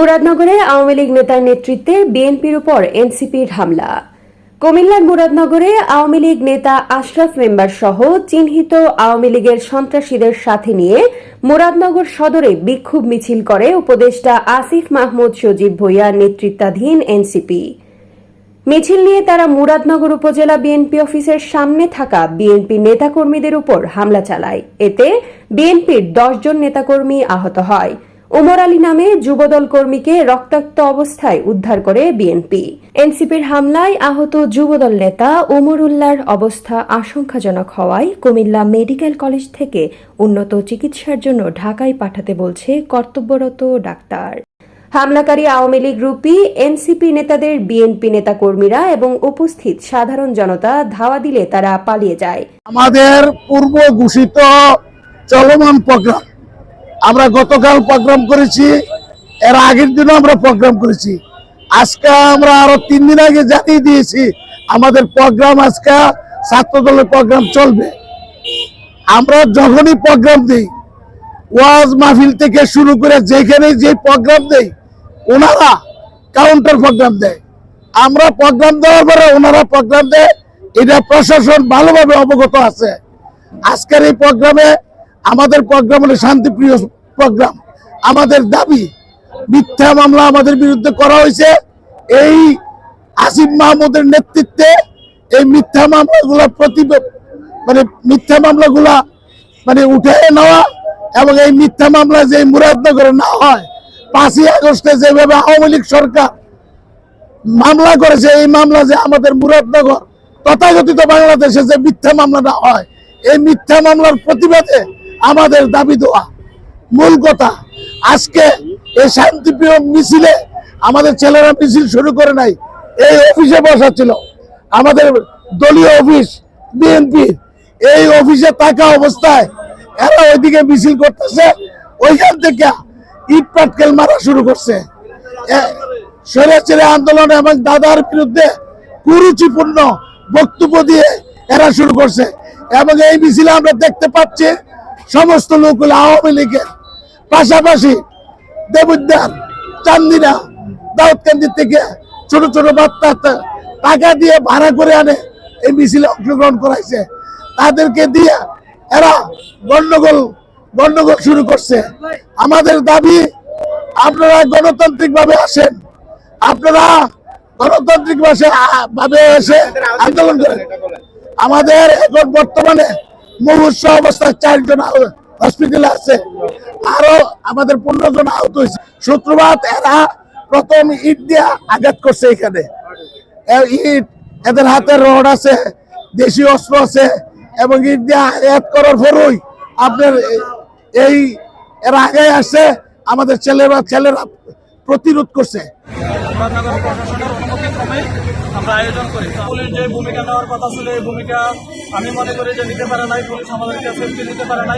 মুরাদনগরে আওয়ামী লীগ নেতার নেতৃত্বে বিএনপির উপর এনসিপির হামলা। কুমিল্লার মুরাদনগরে আওয়ামী লীগ নেতা আশরাফ মেম্বার সহ চিহ্নিত আওয়ামী লীগের সন্ত্রাসীদের সাথে নিয়ে মুরাদনগর সদরে বিক্ষোভ মিছিল করে উপদেষ্টা আসিফ মাহমুদ সজীব ভুইয়ার নেতৃত্বাধীন এনসিপি। মিছিল নিয়ে তারা মুরাদনগর উপজেলা বিএনপি অফিসের সামনে থাকা বিএনপি নেতাকর্মীদের উপর হামলা চালায়। এতে বিএনপির দশজন নেতাকর্মী আহত হয়। উমর আলী নামে যুবদল কর্মীকে রক্তাক্ত অবস্থায় উদ্ধার করে বিএনপি। এনসিপির হামলায় আহত যুবদল নেতা উমর উল্লার অবস্থা আশঙ্কাজনক হওয়ায় কুমিল্লা মেডিকেল কলেজ থেকে উন্নত চিকিৎসার জন্য ঢাকায় পাঠাতে বলছে কর্তব্যরত ডাক্তার। হামলাকারী আওয়ামী লীগ রূপী এনসিপি নেতাদের বিএনপি নেতাকর্মীরা এবং উপস্থিত সাধারণ জনতা ধাওয়া দিলে তারা পালিয়ে যায়। আমাদের পূর্ব ঘোষিত চলমান প্রোগ্রাম আমরা গতকাল প্রোগ্রাম করেছি, এর আগের দিনও আমরা প্রোগ্রাম করেছি। আজকে আমরা আরও তিন দিন আগে জানিয়ে দিয়েছি, আমাদের প্রোগ্রাম আজকে ছাত্র দলের প্রোগ্রাম চলবে। আমরা যখনই প্রোগ্রাম দিই, ওয়াজ মাহফিল থেকে শুরু করে যেখানে যে প্রোগ্রাম দেই, ওনারা কাউন্টার প্রোগ্রাম দেয়। আমরা প্রোগ্রাম দেওয়ার পরে ওনারা প্রোগ্রাম দেয়, এটা প্রশাসন ভালোভাবে অবগত আছে। আজকের এই প্রোগ্রামে আমাদের প্রোগ্রাম হলো শান্তিপ্রিয় প্রোগ্রাম আমাদের দাবি, মিথ্যা মামলা আমাদের বিরুদ্ধে করা হয়েছে। এই আসিফ মাহমুদের নেতৃত্বে এই মিথ্যা মামলাগুলো প্রতি মানে মিথ্যা মামলাগুলা মানে উঠে নেওয়া এবং এই মিথ্যা মামলা যে মুরাদনগরে না হয়, পাঁচই আগস্টে যেভাবে আওয়ামী লীগ সরকার মামলা করেছে, এই মামলা যে আমাদের মুরাদনগর, তথাকথিত বাংলাদেশে যে মিথ্যা মামলাটা হয়, এই মিথ্যা মামলার প্রতিবাদে আমাদের দাবি দেওয়া। মূল কথা, আজকে এই শান্তিপ্রিয় মিছিলে আমাদের ছেলেরা মিছিল শুরু করে নাই। এই অফিসে বসা ছিল আমাদের দলীয় অফিস, বিএনপি, এই অফিসে থাকা অবস্থায় এরা ওইদিকে মিছিল করতেছে। ওইখান থেকে ইট পাটকেল মারা শুরু করছে। স্বৈরাচারী আন্দোলন এবং দাদার বিরুদ্ধে কুরুচিপূর্ণ বক্তব্য দিয়ে এরা শুরু করছে। এবং এই মিছিলে আমরা দেখতে পাচ্ছি সমস্ত লোকগুলো আওয়ামী লীগের পাশাপাশি দেবুদ্দার, চান্দিনা দাউদকান্দি থেকে ছোট ছোট বাচ্চা টাকা দিয়ে ভাড়া করে আনে, এই মিছিলে অংশগ্রহণ করাইছে। তাদেরকে দিয়ে এরা গন্ডগোল গন্ডগোল শুরু করছে। আমাদের দাবি, আপনারা গণতান্ত্রিক ভাবে আসেন। আপনারা গণতান্ত্রিক ভাবে এসে আন্দোলন করেন। আমাদের এখন বর্তমানে মুমূর্ষ অবস্থায় চারজন হসপিটালে আছে। আরও আমাদের পনেরো জন আহত হয়েছে। শুক্রবার এরা প্রথম ইট দিয়া আঘাত করছে এখানে। ইট, এদের হাতে রড আছে, দেশি অস্ত্র আছে, এবং ইট দিয়া আঘাত করার পরই আপনার এই এরা আগে আসছে আমাদের ছেলেরা ছেলেরা প্রতিরোধ করছে। আমরা আয়োজন করি। পুলিশ যে ভূমিকা নেওয়ার কথা ছিল ভূমিকা আমি মনে করি যে নিতে পারে নাই। পুলিশ আমাদেরকে সেফটি নিতে পারে নাই।